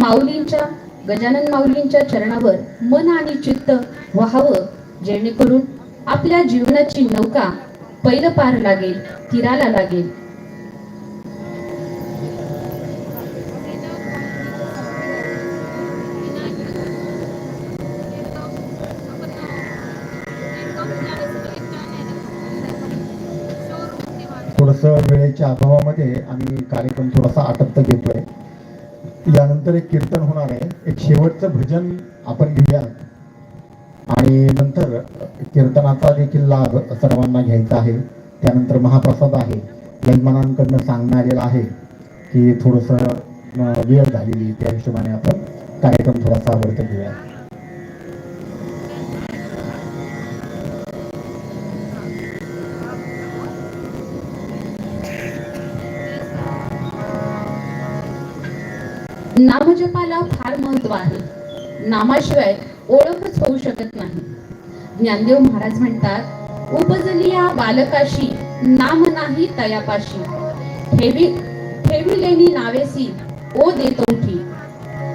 माऊलींच्या गजानन माऊलींच्या चरणावर मन आणि चित्त व्हावं जेणेकरून आपल्या जीवनाची नौका पैल पार लागेल तीराला लागेल. थोडस वेळेच्या अभावामध्ये आम्ही कार्यक्रम थोडासा आटप्त घेतोय. यानंतर एक कीर्तन होणार आहे. एक शेवटचं भजन आपण घेऊया. आणि नंतर कीर्तनाचा देखील लाभ सर्वांना घ्यायचा आहे. त्यानंतर महाप्रसाद आहे. यजमानांकडनं सांगण्यात आलेलं आहे की थोडंसं वेळ झालेली त्या हिशोबाने आपण कार्यक्रम थोडासा आवडतं घेऊया. नामजपाला फार महत्त्व आहे. नामाशिवाय ओळखच होऊ शकत नाही. ज्ञानदेव महाराज म्हणतात उपजली या बालकाशी नाम नाही तयापाशी. ठेवी ठेविलेली नावेसी ओ देतो उठी.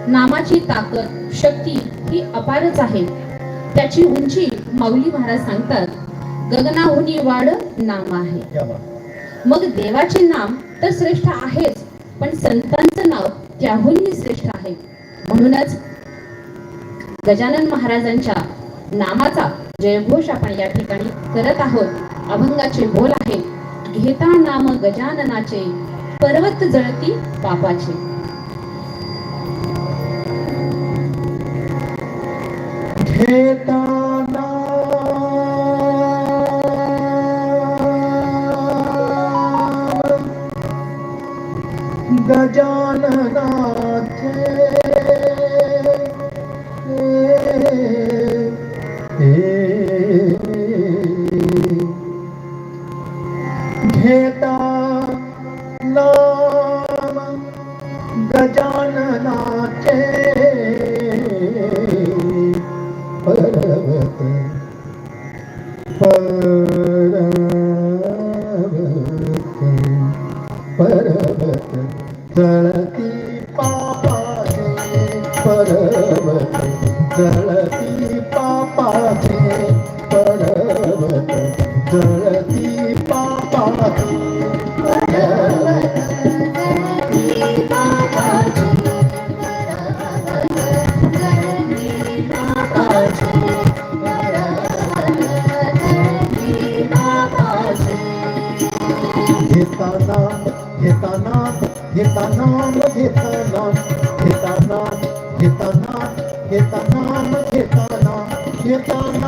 नामाची ताकद शक्ती ही अपारच आहे. त्याची उंची माऊली महाराज सांगतात गगनाहुनी वाढ नाम आहे. मग देवाचे नाम तर श्रेष्ठ आहेच पण संतांचं नाव त्याहूनही श्रेष्ठ आहे. म्हणूनच गजानन महाराजांच्या नामाचा जयघोष आपण या ठिकाणी करत आहोत. अभंगाचे बोल आहे घेता नाम गजाननाचे पर्वत जळती पापाचे. गजाननाथे घेता नाम गजान परम जलती पापा के परम जलती पापा के घेता नाम घेता नाम घेता नाम घेता ಕೇತನ ಕೇತನ ಕೇತನ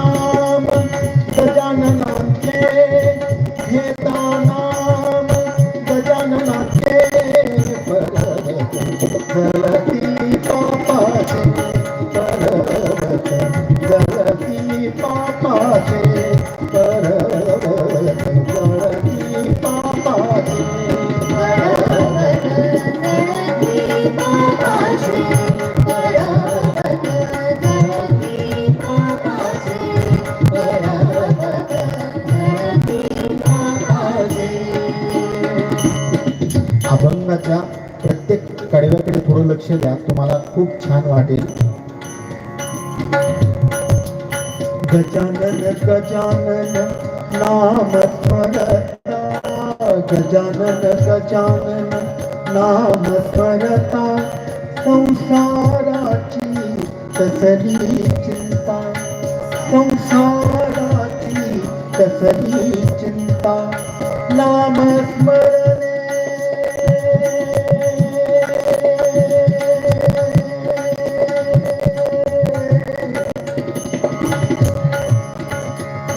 अभंगाच्या प्रत्येक कडव्याकडे थोडं लक्ष द्या. तुम्हाला खूप छान वाटेल. गजानन गजानन नाम स्मरता. गजानन गजानन नाम स्मरता. संसाराची कसली चिंता. संसाराची कसली चिंता.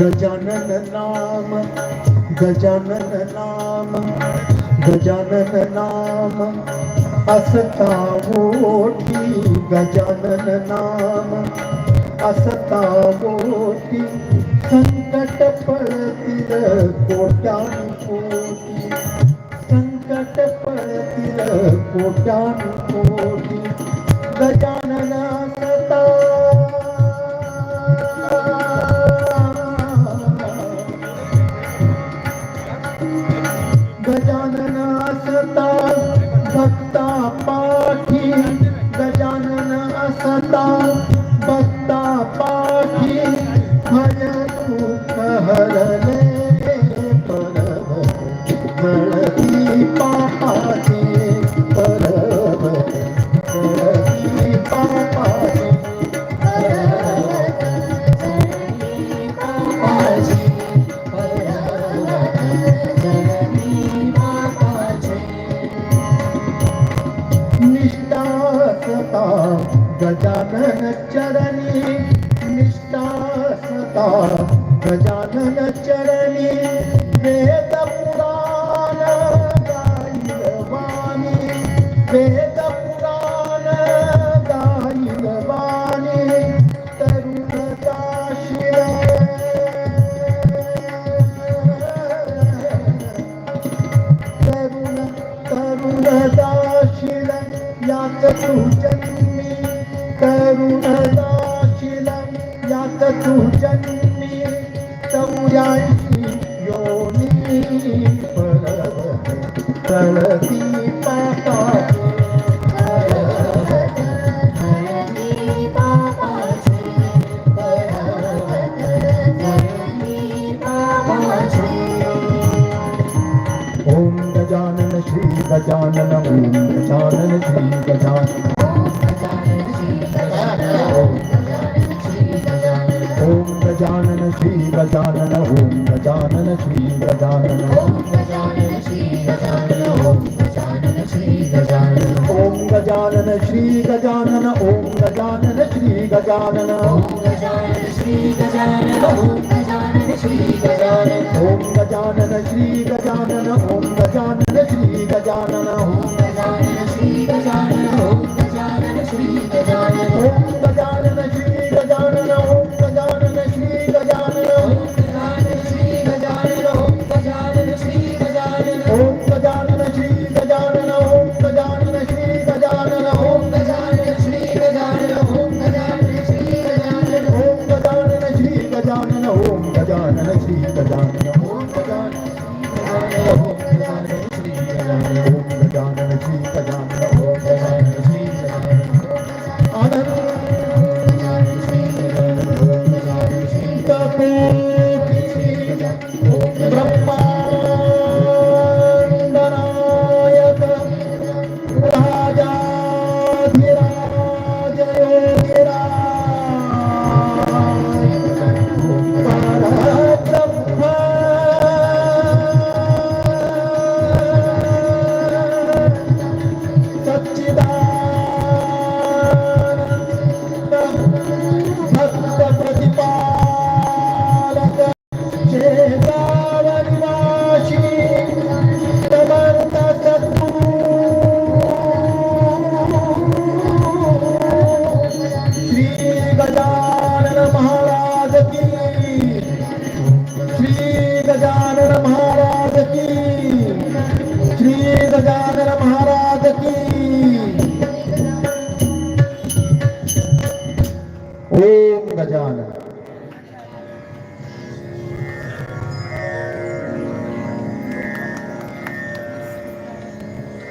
ਗਜਾਨਨ ਨਾਮ ਗਜਾਨਨ ਨਾਮ ਗਜਾਨਨ ਨਾਮ ਅਸਤਾ ਮੋਠੀ ਗਜਾਨਨ ਨਾਮ ਅਸਤਾ ਮੋਠੀ ਸੰਕਟ ਪਰਤਿਰ ਕੋਟਾਂ ਕੋਟੀ ਸੰਕਟ ਪਰਤਿਰ ਕੋਟਾਂ ਕੋਟੀ ਗਜਾਨਨ सता गजानन चरणी निष्ठा सता गजानन चरणी वेद पुराण गाईवाणी वेद पुराण गाईवाणी तरुण तरुण तरुण दाशिल यात तुझ्या यात तू जन्मी चौऱ्याऐंशी योनी तळती ओम गजानन श्री गजानन ओम गजानन श्री गजानन. गजानन श्री गजानन ओम गजानन श्री गजानन ओम गजानन श्री गजानन ओम गजानन श्री गजानन ओम गजानन श्री गजानन ओम गजानन श्री गजानन ओम गजानन श्री गजानन ओम गजानन श्री गजानन ओम गजानन श्री गजानन ओम गजानन श्री गजानन ओम गजानन ಆಧಾರ vida, cara.